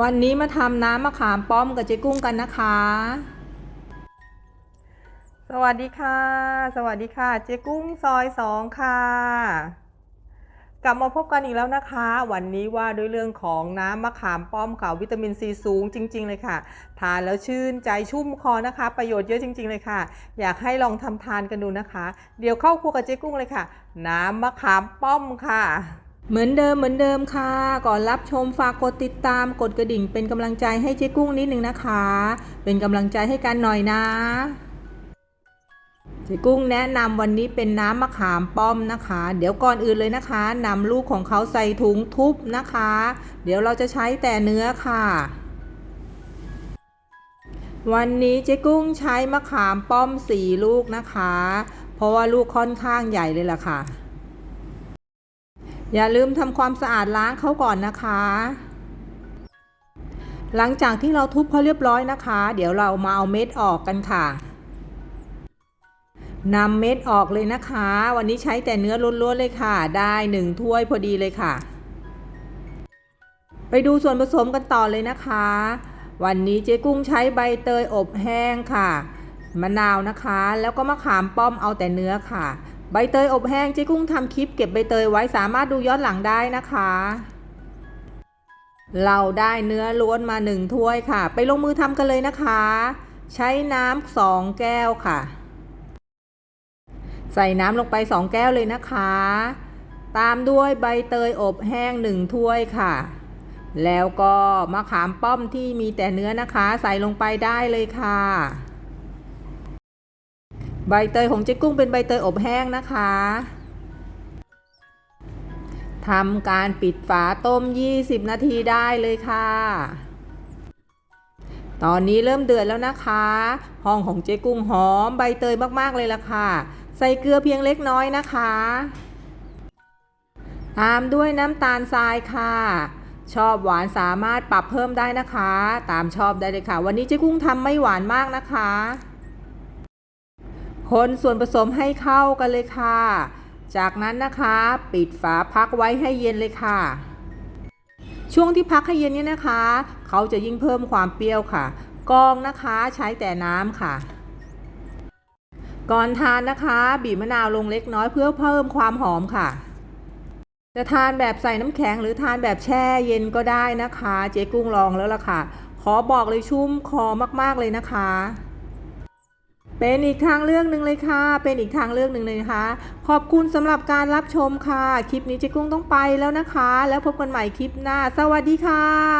วันนี้มาทำน้ำมะขามป้อมกับเจ๊กุ้งกันนะคะ สวัสดีค่ะ สวัสดีค่ะ เจ๊กุ้งซอยสองค่ะ กลับมาพบกันอีกแล้วนะคะ วันนี้ว่าด้วยเรื่องของน้ำมะขามป้อมค่ะวิตามินซีสูงจริง ๆ เลยค่ะ ทานแล้วชื่นใจชุ่มคอนะคะ ประโยชน์เยอะจริง ๆ เลยค่ะ อยากให้ลองทำทานกันดูนะคะ เดี๋ยวเข้าครัวกับเจ๊กุ้งเลยค่ะ น้ำมะขามป้อมค่ะ เหมือนเดิมเหมือนเดิมค่ะ ก่อนรับชมฝากกดติดตามกดกระดิ่ง เป็นกำลังใจให้เจ๊กุ้งนิดนึงนะคะ เป็นกำลังใจให้กันหน่อยนะเจ๊กุ้งแนะนำวันนี้เป็นน้ำมะขามป้อมนะคะ เดี๋ยวก่อนอื่นเลยนะคะนำลูกของเขาใส่ถุงทุบนะคะ เดี๋ยวเราจะใช้แต่เนื้อค่ะ วันนี้เจ๊กุ้งใช้มะขามป้อมสี่ลูกนะคะ เพราะว่าลูกค่อนข้างใหญ่เลยล่ะค่ะ อย่าลืมทำความสะอาดล้างเขาก่อนนะคะ หลังจากที่เราทุบเขาเรียบร้อยนะคะ เดี๋ยวเรามาเอาเม็ดออกกันค่ะนำเม็ดออกเลยนะคะ วันนี้ใช้แต่เนื้อล้วนๆเลยค่ะ ได้หนึ่งถ้วยพอดีเลยค่ะ ไปดูส่วนผสมกันต่อเลยนะคะ วันนี้เจ๊กุ้งใช้ใบเตยอบแห้งค่ะ มะนาวนะคะ แล้วก็มะขามป้อมเอาแต่เนื้อค่ะ ใบเตยอบแห้งเจ๊กุ้งทำคลิปเก็บใบเตยไว้สามารถดูย้อนหลังได้นะคะ เราได้เนื้อล้วนมาหนึ่งถ้วยค่ะ ไปลงมือทำกันเลยนะคะ ใช้น้ำสองแก้วค่ะ ใส่น้ำลงไปสองแก้วเลยนะคะ ตามด้วยใบเตยอบแห้งหนึ่งถ้วยค่ะ แล้วก็มะขามป้อมที่มีแต่เนื้อนะคะ ใส่ลงไปได้เลยค่ะ ใบเตยของเจ๊กุ้งเป็นใบเตยอบแห้งนะคะทำการปิดฝาต้ม 20 นาทีได้เลยค่ะ ตอนนี้เริ่มเดือดแล้วนะคะ ห้องของเจ๊กุ้งหอมใบเตยมากๆเลยล่ะค่ะ ใส่เกลือเพียงเล็กน้อยนะคะ ตามด้วยน้ำตาลทรายค่ะ ชอบหวานสามารถปรับเพิ่มได้นะคะ ตามชอบได้เลยค่ะ วันนี้เจ๊กุ้งทำไม่หวานมากนะคะ คนส่วนผสมให้เข้ากันเลยค่ะ จากนั้นนะคะปิดฝาพักไว้ให้เย็นเลยค่ะ ช่วงที่พักให้เย็นเนี่ยนะคะ เขาจะยิ่งเพิ่มความเปรี้ยวค่ะกองนะคะใช้แต่น้ำค่ะ ก่อนทานนะคะบีบมะนาวลงเล็กน้อยเพื่อเพิ่มความหอมค่ะ จะทานแบบใส่น้ำแข็งหรือทานแบบแช่เย็นก็ได้นะคะ เจ๊กุ้งลองแล้วล่ะค่ะ ขอบอกเลยชุ่มคอมากๆเลยนะคะ เป็นอีกทางเรื่องหนึ่งเลยค่ะ เป็นอีกทางเรื่องหนึ่งเลยนะคะขอบคุณสำหรับการรับชมค่ะ คลิปนี้เจ๊กุ้งต้องไปแล้วนะคะ แล้วพบกันใหม่คลิปหน้า สวัสดีค่ะ